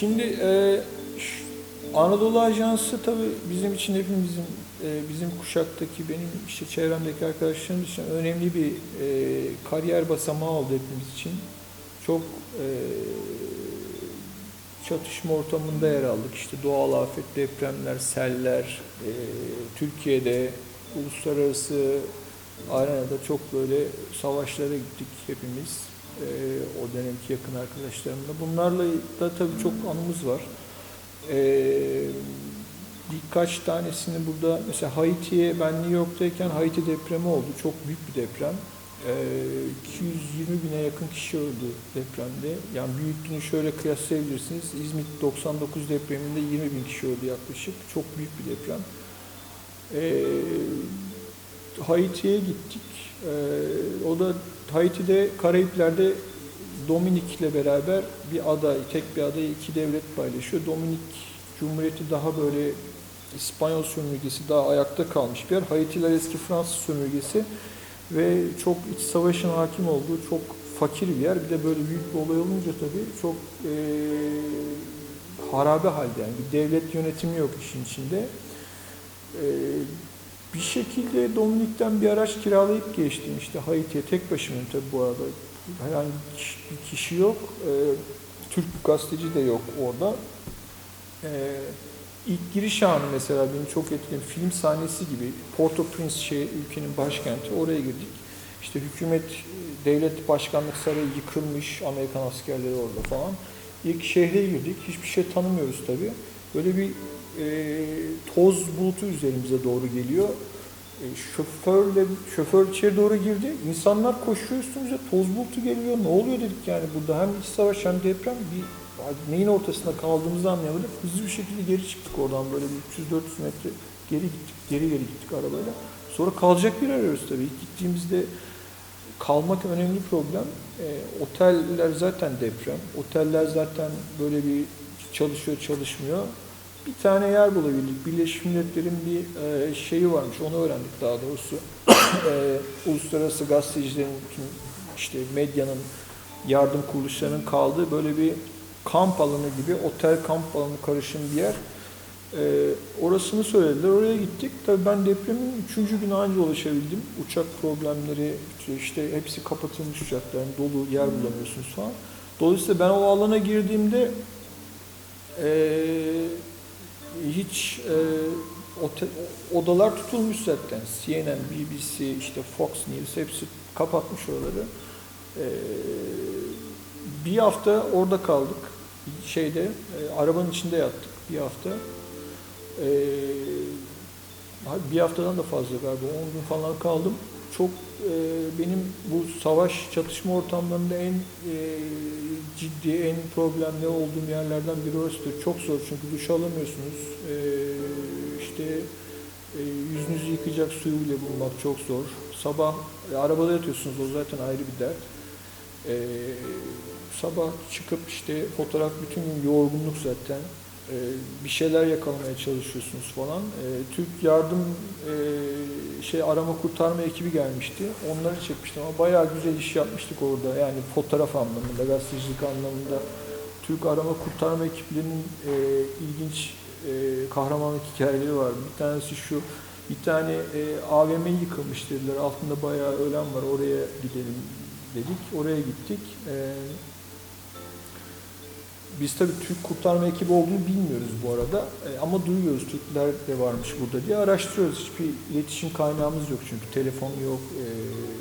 Şimdi e, Anadolu Ajansı tabii bizim için hepimizin, e, bizim kuşaktaki, benim işte çevremdeki arkadaşlarım için önemli bir e, kariyer basamağı oldu hepimiz için. Çok e, çatışma ortamında yer aldık. İşte doğal afet, depremler, seller, e, Türkiye'de uluslararası arenada çok böyle savaşlara gittik hepimiz. E, o dönemki yakın arkadaşlarımla. Bunlarla da tabii çok anımız var. E, birkaç tanesini burada mesela Haiti'ye ben New York'tayken Haiti depremi oldu. Çok büyük bir deprem. E, 220 bine yakın kişi öldü depremde. Yani büyüklüğünü şöyle kıyaslayabilirsiniz. İzmit 99 depreminde 20 bin kişi öldü yaklaşık. Çok büyük bir deprem. E, Haiti'ye gittik. E, o da Haiti'de Karayipler'de Dominik'le beraber bir aday, tek bir adayı iki devlet paylaşıyor. Dominik Cumhuriyeti daha böyle İspanyol sömürgesi daha ayakta kalmış bir yer. Haitiler eski Fransız sömürgesi ve çok iç savaşın hakim olduğu çok fakir bir yer. Bir de böyle büyük bir olay olunca tabii çok eee harabe halde yani bir devlet yönetimi yok işin içinde. Eee, bir şekilde Dominik'ten bir araç kiralayıp geçtim işte Haiti'ye tek başımayım tabii bu arada. Herhangi bir kişi- yok. Eee, Türk gazeteci de yok orada. Eee ilk giriş anı mesela beni çok etkileyen film sahnesi gibi Port-au-Prince şey, ülkenin başkenti oraya girdik. İşte hükümet, devlet başkanlık sarayı yıkılmış, Amerikan askerleri orada falan. İlk şehre girdik, hiçbir şey tanımıyoruz tabii. Böyle bir e, toz bulutu üzerimize doğru geliyor. E, şoförle, şoför içeri doğru girdi. İnsanlar koşuyor üstümüze, toz bulutu geliyor. Ne oluyor dedik yani burada hem iç savaş hem deprem bir neyin ortasında kaldığımızı anlayamadık. Hızlı bir şekilde geri çıktık oradan böyle bir 300-400 metre geri gittik, geri geri gittik arabayla. Sonra kalacak bir arıyoruz tabii. Gittiğimizde kalmak önemli problem. E, oteller zaten deprem. Oteller zaten böyle bir çalışıyor çalışmıyor. Bir tane yer bulabildik. Birleşmiş Milletler'in bir e, şeyi varmış. Onu öğrendik daha doğrusu. e, uluslararası gazetecilerin, tüm işte medyanın, yardım kuruluşlarının kaldığı böyle bir kamp alanı gibi, otel kamp alanı karışım bir yer. Ee, orasını söylediler, oraya gittik. Tabii ben depremin üçüncü günü anca ulaşabildim. Uçak problemleri, işte hepsi kapatılmış uçakların, dolu yer bulamıyorsunuz falan. Dolayısıyla ben o alana girdiğimde ee, hiç e, ote- odalar tutulmuş zaten. CNN, BBC, işte Fox News hepsi kapatmış oraları. Ee, bir hafta orada kaldık. Şeyde, e, arabanın içinde yattık bir hafta. Ee, bir haftadan da fazla galiba, 10 gün falan kaldım. Çok e, benim bu savaş, çatışma ortamlarında en e, ciddi, en problemli olduğum yerlerden biri orasıdır. Çok zor çünkü duş alamıyorsunuz. Ee, işte e, yüzünüzü yıkayacak suyu bile bulmak çok zor. Sabah e, arabada yatıyorsunuz, o zaten ayrı bir dert. Ee, sabah çıkıp işte fotoğraf bütün gün yorgunluk zaten. Ee, bir şeyler yakalamaya çalışıyorsunuz falan. Ee, Türk yardım e, şey arama kurtarma ekibi gelmişti. Onları çekmiştim ama bayağı güzel iş yapmıştık orada. Yani fotoğraf anlamında, gazetecilik anlamında. Türk arama kurtarma ekiplerinin e, ilginç e, kahramanlık hikayeleri var. Bir tanesi şu, bir tane e, AVM yıkılmış dediler. Altında bayağı ölen var. Oraya gidelim dedik. Oraya gittik. E, biz tabii Türk kurtarma ekibi olduğunu bilmiyoruz bu arada. E, ama duyuyoruz Türkler de varmış burada diye araştırıyoruz. Hiçbir iletişim kaynağımız yok çünkü telefon yok, e,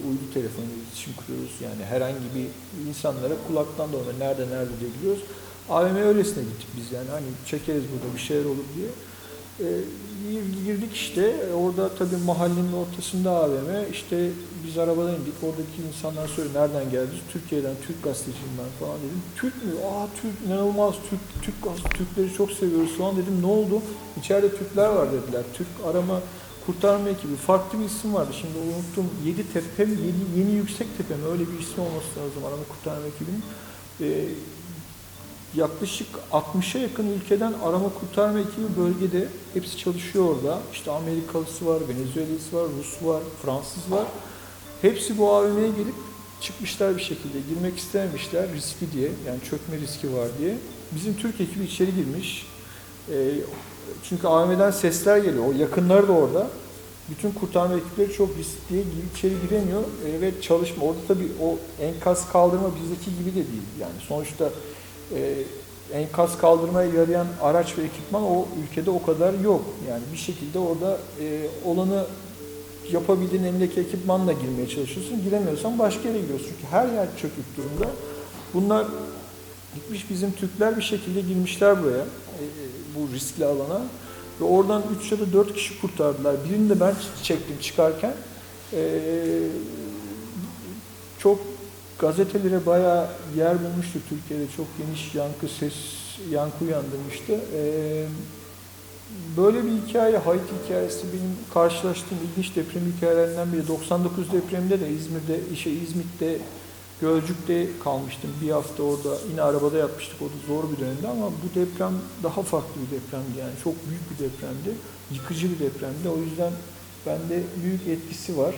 uydu telefonu iletişim kuruyoruz. Yani herhangi bir insanlara kulaktan dolma nerede nerede diye biliyoruz. AVM öylesine gittik biz yani hani çekeriz burada bir şeyler olur diye. E, girdik işte. Orada tabii mahallenin ortasında AVM işte biz arabadan indik. Oradaki insanlar söyledi nereden geldiniz? Türkiye'den Türk gazeteciyim ben falan dedim. Türk mü? Aa Türk inanılmaz Türk Türk Türkleri çok seviyoruz falan dedim. Ne oldu? İçeride Türkler var dediler. Türk arama kurtarma ekibi. Farklı bir isim vardı. Şimdi unuttum. Yedi Tepe mi? Yeni, Yeni Yüksek Tepe mi? Öyle bir ismi olması lazım arama kurtarma ekibinin. Ee, yaklaşık 60'a yakın ülkeden arama kurtarma ekibi bölgede. Hepsi çalışıyor orada. İşte Amerikalısı var, Venezuelalısı var, Rus var, Fransız var. Hepsi bu AVM'ye gelip çıkmışlar bir şekilde girmek istememişler riski diye yani çökme riski var diye. Bizim Türk ekibi içeri girmiş. Ee, çünkü AVM'den sesler geliyor. O yakınları da orada. Bütün kurtarma ekipleri çok riskli diye içeri giremiyor Ee, ve çalışma. Orada tabii o enkaz kaldırma bizdeki gibi de değil. Yani sonuçta e, enkaz kaldırmaya yarayan araç ve ekipman o ülkede o kadar yok. Yani bir şekilde orada e, olanı yapabildiğin elindeki ekipmanla girmeye çalışıyorsun. Giremiyorsan başka yere gidiyorsun. Çünkü her yer çökük durumda. Bunlar gitmiş bizim Türkler bir şekilde girmişler buraya. e, e, bu riskli alana. Ve oradan 3 ya da 4 kişi kurtardılar. Birini de ben çektim çıkarken. E, çok gazetelere bayağı yer bulmuştu Türkiye'de. Çok geniş yankı ses, yankı uyandırmıştı. E, Böyle bir hikaye, Haiti hikayesi benim karşılaştığım ilginç deprem hikayelerinden biri. 99 depreminde de İzmir'de, şey İzmit'te, Gölcük'te kalmıştım. Bir hafta orada yine arabada yatmıştık. O da zor bir dönemdi ama bu deprem daha farklı bir depremdi. Yani çok büyük bir depremdi. Yıkıcı bir depremdi. O yüzden bende büyük etkisi var.